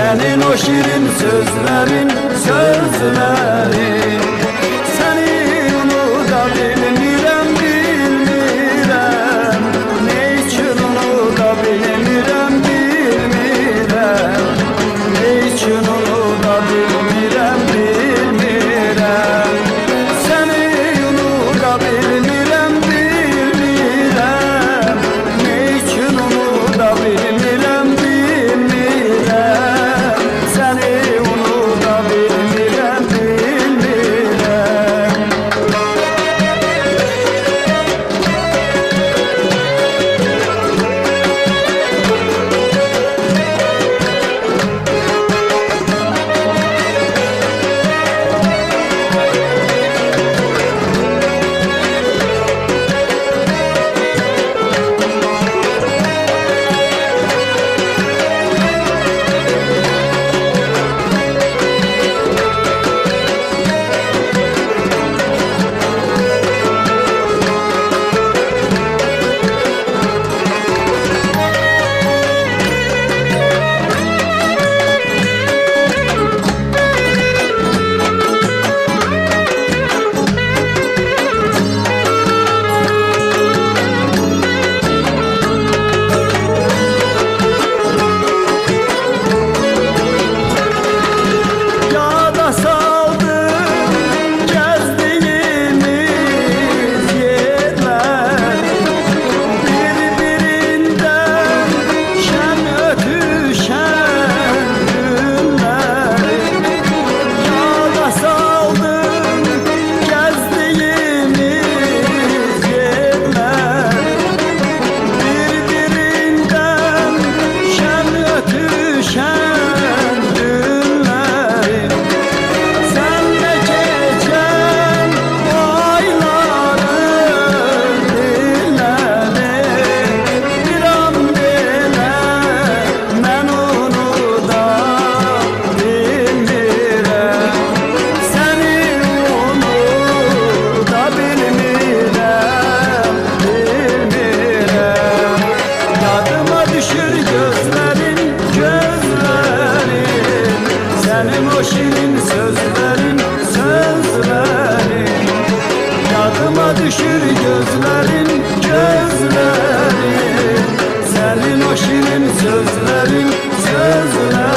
Senin o şirin sözlerin sözlerin. benim o şirin sözlerin sözlerin Yadıma düşür gözlerin gözlerin Senin o şirin sözlerin sözlerin